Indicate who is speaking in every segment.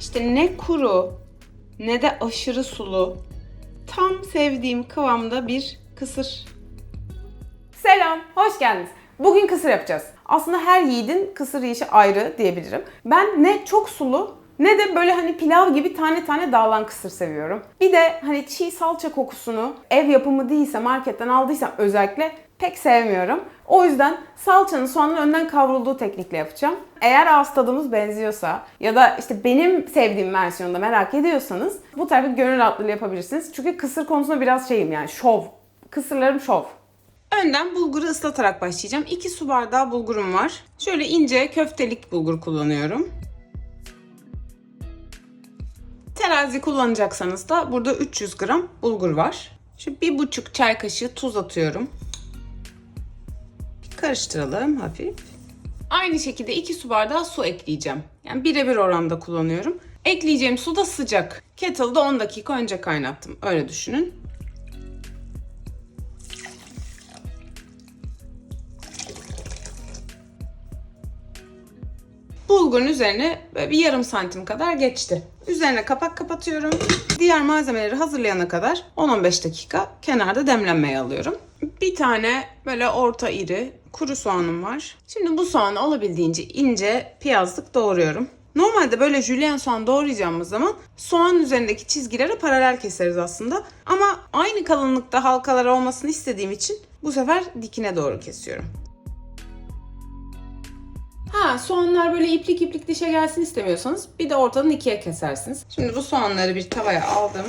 Speaker 1: İşte ne kuru ne de aşırı sulu. Tam sevdiğim kıvamda bir kısır.
Speaker 2: Selam, hoş geldiniz. Bugün kısır yapacağız. Aslında her yiğidin kısır yiyişi ayrı diyebilirim. Ben ne çok sulu ne de böyle hani pilav gibi tane tane dağılan kısır seviyorum. Bir de hani çiğ salça kokusunu ev yapımı değilse marketten aldıysam özellikle pek sevmiyorum. O yüzden salçanın soğanın önden kavrulduğu teknikle yapacağım. Eğer ağız tadımız benziyorsa ya da işte benim sevdiğim versiyonda merak ediyorsanız bu tarafa gönül rahatlığıyla yapabilirsiniz. Çünkü kısır konusunda biraz şeyim yani şov. Kısırlarım şov.
Speaker 1: Önden bulguru ıslatarak başlayacağım. 2 su bardağı bulgurum var. Şöyle ince köftelik bulgur kullanıyorum. Terazi kullanacaksanız da burada 300 gram bulgur var. Şu bir buçuk çay kaşığı tuz atıyorum. Karıştıralım hafif. Aynı şekilde 2 su bardağı su ekleyeceğim. Yani birebir oranda kullanıyorum. Ekleyeceğim su da sıcak. Kettle'da 10 dakika önce kaynattım. Öyle düşünün. Bulgurun üzerine bir yarım santim kadar geçti. Üzerine kapak kapatıyorum. Diğer malzemeleri hazırlayana kadar 10-15 dakika kenarda demlenmeye alıyorum. Bir tane böyle orta iri kuru soğanım var. Şimdi bu soğanı olabildiğince ince piyazlık doğruyorum. Normalde böyle jülyen soğan doğrayacağımız zaman soğan üzerindeki çizgileri paralel keseriz aslında. Ama aynı kalınlıkta halkalar olmasını istediğim için bu sefer dikine doğru kesiyorum. Ha soğanlar böyle iplik iplik dişe gelsin istemiyorsanız bir de ortadan ikiye kesersiniz. Şimdi bu soğanları bir tavaya aldım.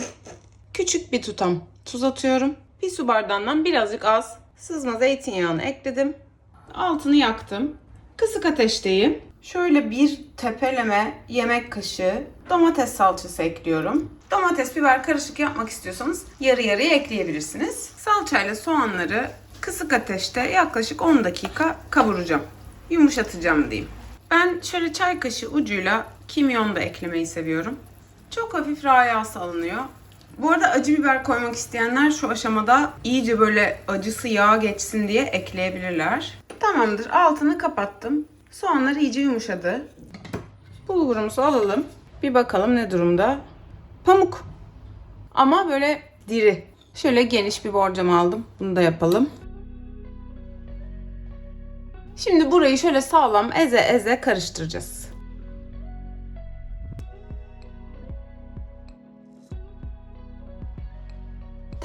Speaker 1: Küçük bir tutam tuz atıyorum. Bir su bardağından birazcık az sızma zeytinyağını ekledim. Altını yaktım. Kısık ateşteyim. Şöyle bir tepeleme yemek kaşığı domates salçası ekliyorum. Domates biber karışık yapmak istiyorsanız yarı yarıya ekleyebilirsiniz. Salçayla soğanları kısık ateşte yaklaşık 10 dakika kavuracağım yumuşatacağım diyeyim. Ben şöyle çay kaşığı ucuyla kimyon da eklemeyi seviyorum. Çok hafif rayası alınıyor. Bu arada acı biber koymak isteyenler şu aşamada iyice böyle acısı yağ geçsin diye ekleyebilirler. Tamamdır. Altını kapattım. Soğanlar iyice yumuşadı. Bulgurumuzu alalım. Bir bakalım ne durumda. Pamuk. Ama böyle diri. Şöyle geniş bir borcam aldım. Bunu da yapalım. Şimdi burayı şöyle sağlam eze eze karıştıracağız.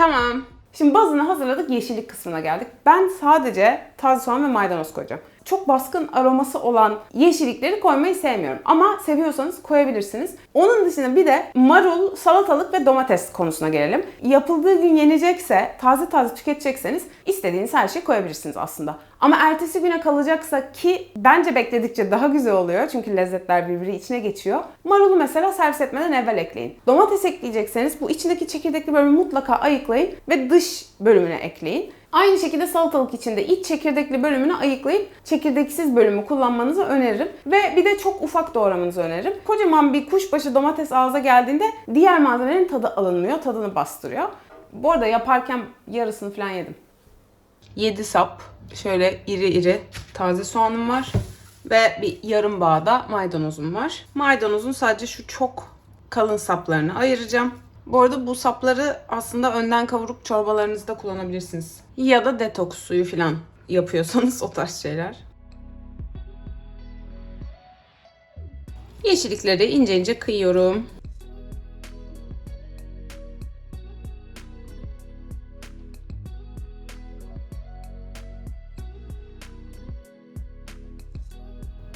Speaker 1: Tamam.
Speaker 2: Şimdi bazını hazırladık, yeşillik kısmına geldik. Ben sadece taze soğan ve maydanoz koyacağım. Çok baskın aroması olan yeşillikleri koymayı sevmiyorum. Ama seviyorsanız koyabilirsiniz. Onun dışında bir de marul, salatalık ve domates konusuna gelelim. Yapıldığı gün yenecekse, taze taze tüketecekseniz istediğiniz her şeyi koyabilirsiniz aslında. Ama ertesi güne kalacaksa ki bence bekledikçe daha güzel oluyor çünkü lezzetler birbiri içine geçiyor. Marulu mesela servis etmeden evvel ekleyin. Domates ekleyecekseniz bu içindeki çekirdekli bölümü mutlaka ayıklayın ve dış bölümüne ekleyin. Aynı şekilde salatalık içinde iç çekirdekli bölümünü ayıklayıp çekirdeksiz bölümü kullanmanızı öneririm. Ve bir de çok ufak doğramanızı öneririm. Kocaman bir kuşbaşı domates ağza geldiğinde diğer malzemelerin tadı alınmıyor, tadını bastırıyor. Bu arada yaparken yarısını falan yedim.
Speaker 1: 7 sap şöyle iri iri taze soğanım var. Ve bir yarım bağda maydanozum var. Maydanozun sadece şu çok kalın saplarını ayıracağım. Bu arada bu sapları aslında önden kavurup çorbalarınızda kullanabilirsiniz. Ya da detoks suyu falan yapıyorsanız o tarz şeyler. Yeşillikleri ince ince kıyıyorum.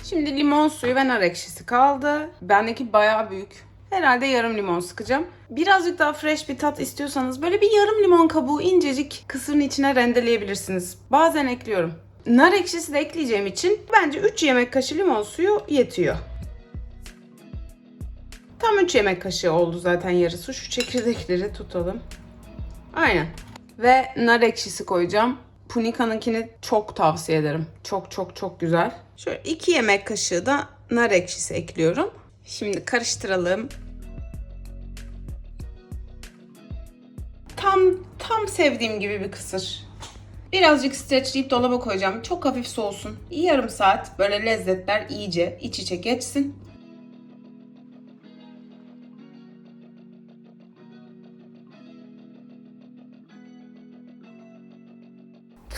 Speaker 1: Şimdi limon suyu ve nar ekşisi kaldı. Bendeki bayağı büyük. Herhalde yarım limon sıkacağım. Birazcık daha fresh bir tat istiyorsanız böyle bir yarım limon kabuğu incecik kısırın içine rendeleyebilirsiniz. Bazen ekliyorum. Nar ekşisi de ekleyeceğim için bence 3 yemek kaşığı limon suyu yetiyor. Tam 3 yemek kaşığı oldu zaten yarısı. Şu çekirdekleri tutalım. Aynen. Ve nar ekşisi koyacağım. Punika'nınkini çok tavsiye ederim. Çok çok çok güzel. Şöyle 2 yemek kaşığı da nar ekşisi ekliyorum. Şimdi karıştıralım. Tam sevdiğim gibi bir kısır. Birazcık streçleyip dolaba koyacağım. Çok hafif soğusun. Yarım saat böyle lezzetler iyice iç içe geçsin.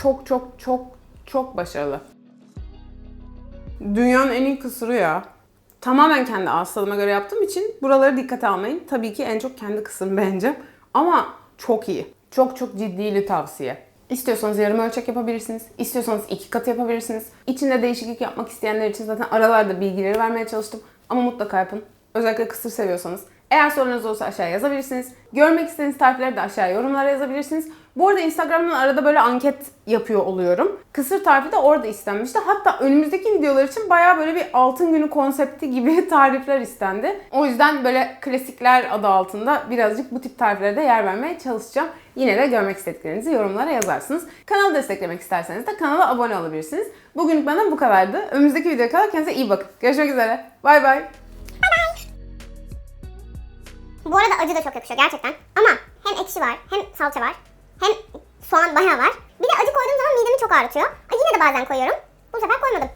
Speaker 1: Çok çok çok çok başarılı. Dünyanın en iyi kısırı ya. Tamamen kendi ağız göre yaptığım için buraları dikkate almayın. Tabii ki en çok kendi kısmını beğeneceğim. Ama çok iyi. Çok çok ciddili tavsiye. İstiyorsanız yarım ölçek yapabilirsiniz. İstiyorsanız iki katı yapabilirsiniz. İçinde değişiklik yapmak isteyenler için zaten aralarda bilgileri vermeye çalıştım. Ama mutlaka yapın. Özellikle kısır seviyorsanız. Eğer sorunuz olursa aşağıya yazabilirsiniz. Görmek istediğiniz tarifleri de aşağıya yorumlara yazabilirsiniz. Bu arada Instagram'dan arada böyle anket yapıyor oluyorum. Kısır tarifi de orada istenmişti. Hatta önümüzdeki videolar için bayağı böyle bir altın günü konsepti gibi tarifler istendi. O yüzden böyle klasikler adı altında birazcık bu tip tariflere de yer vermeye çalışacağım. Yine de görmek istediklerinizi yorumlara yazarsınız. Kanalı desteklemek isterseniz de kanala abone olabilirsiniz. Bugünlük benden bu kadardı. Önümüzdeki videoya kadar kendinize iyi bakın. Görüşmek üzere. Bay bay.
Speaker 3: Bu arada acı da çok yakışıyor gerçekten. Ama hem ekşi var, hem salça var, hem soğan bayağı var. Bir de acı koyduğum zaman midemi çok ağrıtıyor. Yine de bazen koyuyorum. Bu sefer koymadım.